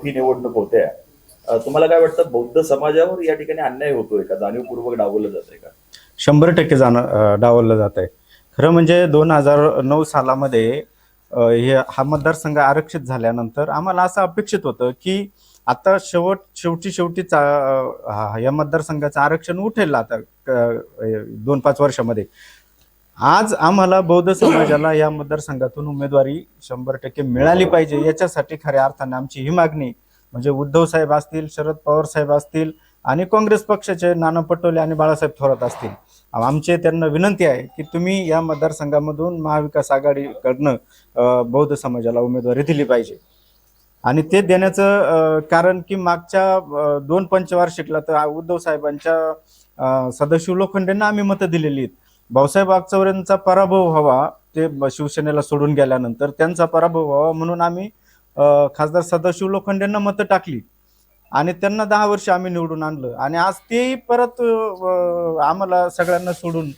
चौथी निवडणूक होते. तुम्हाला काय वाटतं बौद्ध समाजावर या ठिकाणी अन्याय होतोय का? जाणीवपूर्वक डावलं जातंय का? शंभर टक्के जाण डावललं जात आहे खरं म्हणजे दोन हजार नऊ सालामध्ये हे हा मतदारसंघ आरक्षित झाल्यानंतर आम्हाला असं अपेक्षित होतं की आता शेवट शेवटी शेवटी हा- या मतदारसंघाचं आरक्षण उठेल आता दोन पाच वर्षामध्ये. आज आम्हाला बौद्ध समाजाला या मतदारसंघातून उमेदवारी शंभर टक्के मिळाली पाहिजे याच्यासाठी खऱ्या अर्थाने आमची ही मागणी. म्हणजे उद्धव साहेब असतील शरद पवार साहेब असतील आणि काँग्रेस पक्षाचे नाना पटोले आणि बाळासाहेब थोरात असतील. आमचे त्यांना विनंती आहे की तुम्ही या मतदारसंघामधून महाविकास आघाडीकडनं बौद्ध समाजाला उमेदवारी दिली पाहिजे. आणि ते देण्याचं कारण की मागच्या दोन पंचवार्षिकला तर उद्धव साहेबांच्या अं, लोखंडेंना आम्ही मतं दिलेली आहेत. भाऊसाहेब आगचौऱ्यांचा पराभव व्हावा ते शिवसेनेला सोडून गेल्यानंतर त्यांचा पराभव व्हावा म्हणून आम्ही खासदार सदाशिव लोखंडेंना मतं टाकली. आणि त्यांना दहा वर्ष आम्ही निवडून आणलं. आणि आज तेही परत आम्हाला सगळ्यांना सोडून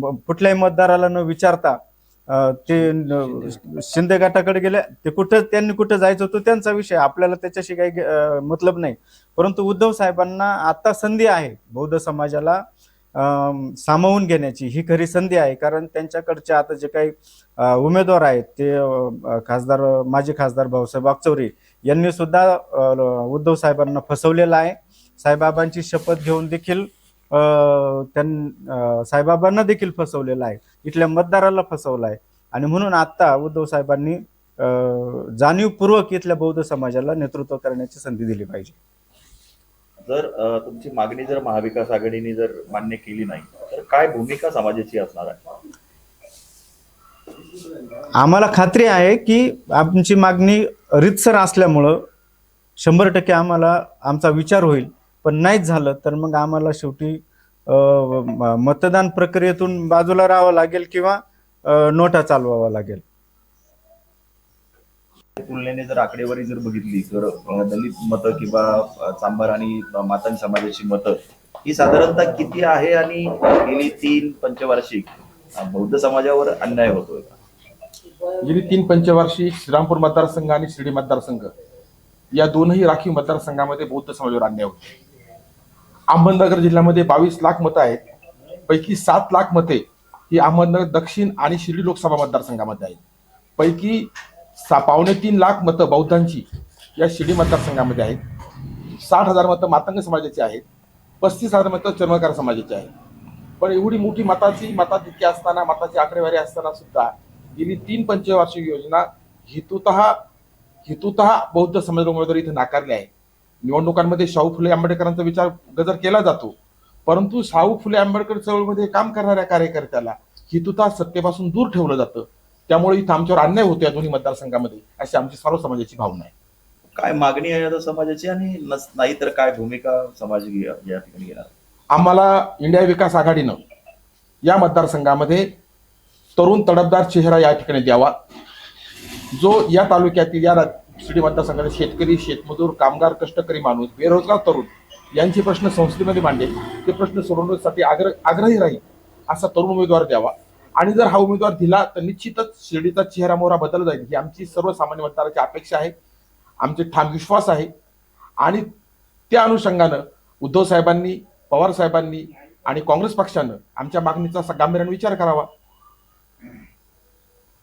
म- कुठल्याही मतदाराला न विचारता ते शिंदे गटाकडे गेले. ते कुठं त्यांनी कुठं जायचं होतं त्यांचा विषय. आपल्याला त्याच्याशी काही मतलब नाही. परंतु उद्धव साहेबांना आता संधी आहे बौद्ध समाजाला. सामावून घेण्याची ही खरी संधी आहे. कारण त्यांच्याकडचे आता जे काही उमेदवार आहेत ते खासदार माजी खासदार भाऊसाहेब वागचौरे यांनी सुद्धा उद्धव साहेबांना फसवलेलं आहे. साईबाबांची शपथ घेऊन देखील त्यां साईबाबांना देखील फसवलेलं आहे. इथल्या मतदाराला फसवलं आहे आणि म्हणून आता उद्धव साहेबांनी जाणीवपूर्वक इथल्या बौद्ध समाजाला नेतृत्व करण्याची संधी दिली पाहिजे. जर तुमची मागणी जर महाविकास आघाडीने जर मान्य केली नाही तर काय भूमिका समाजाची असणार आहे? आम्हाला खात्री आहे की आमची मागणी रितसर असल्यामुळं शंभर टक्के आम्हाला आमचा विचार होईल. पण नाहीच झालं तर मग आम्हाला शेवटी मतदान प्रक्रियेतून बाजूला राहावं लागेल किंवा नोटा चालवावा लागेल. तुलनेने जर आकडेवारी जर बघितली तर दलित मतं किंवा अ, चांभार आणि मातांग समाजाची मतं ही साधारणतः किती आहे आणि गेली तीन पंचवार्षिक बौद्ध समाजावर अन्याय होतोय गेली तीन पंचवार्षिक श्रीरामपूर मतदारसंघ आणि शिर्डी मतदारसंघ या दोनही राखीव मतदारसंघामध्ये बौद्ध समाजावर अन्याय होते अहमदनगर जिल्ह्यामध्ये बावीस लाख मतं आहेत. पैकी सात लाख मते ही अहमदनगर दक्षिण आणि शिर्डी लोकसभा मतदारसंघामध्ये आहेत. पैकी सा पावणे तीन लाख मतं बौद्धांची या शिर्डी मतदारसंघामध्ये आहेत. साठ हजार मतं मातंग समाजाची आहेत. पस्तीस हजार मतं चर्मकार समाजाची आहेत. पण एवढी मोठी मताची मताधिक्य असताना मताची आकडेवारी असताना सुद्धा गेली तीन पंचवार्षिक योजना हेतुतः हेतुतः बौद्ध समाज उमेदवारी इथे नाकारली आहे निवडणुकांमध्ये शाहू फुले आंबेडकरांचा विचार गजर केला जातो. परंतु शाहू फुले आंबेडकर चळवळीमध्ये काम करणाऱ्या कार्यकर्त्याला हेतुतः सत्तेपासून दूर ठेवलं जातं. त्यामुळे इथं आमच्यावर अन्याय होतो या दोन्ही मतदारसंघामध्ये अशी आमची सर्व समाजाची भावना आहे. काय मागणी आहे आता समाजाची आणि नाही तर काय भूमिका समाज या ठिकाणी घेणार आम्हाला इंडिया विकास आघाडीनं या मतदारसंघामध्ये तरुण तडफदार चेहरा या ठिकाणी द्यावा. जो या तालुक्यातील या शिर्डी मतदारसंघातील शेतकरी शेतमजूर कामगार कष्टकरी माणूस बेरोजगार तरुण यांचे प्रश्न संसदेमध्ये मांडेल. ते प्रश्न सोडवण्यासाठी आग्रह आग्रही राहील. असा तरुण उमेदवार द्यावा. आणि जर हा उमेदवार दिला तर निश्चितच शिर्डीचा चेहरा मोहरा बदल जाईल. ही आमची सर्वसामान्य मतदाराची अपेक्षा आहे. आमचे ठाम विश्वास आहे. आणि त्या अनुषंगानं उद्धव साहेबांनी पवार साहेबांनी आणि काँग्रेस पक्षानं आमच्या मागणीचा स- गांभीर्याने विचार करावा.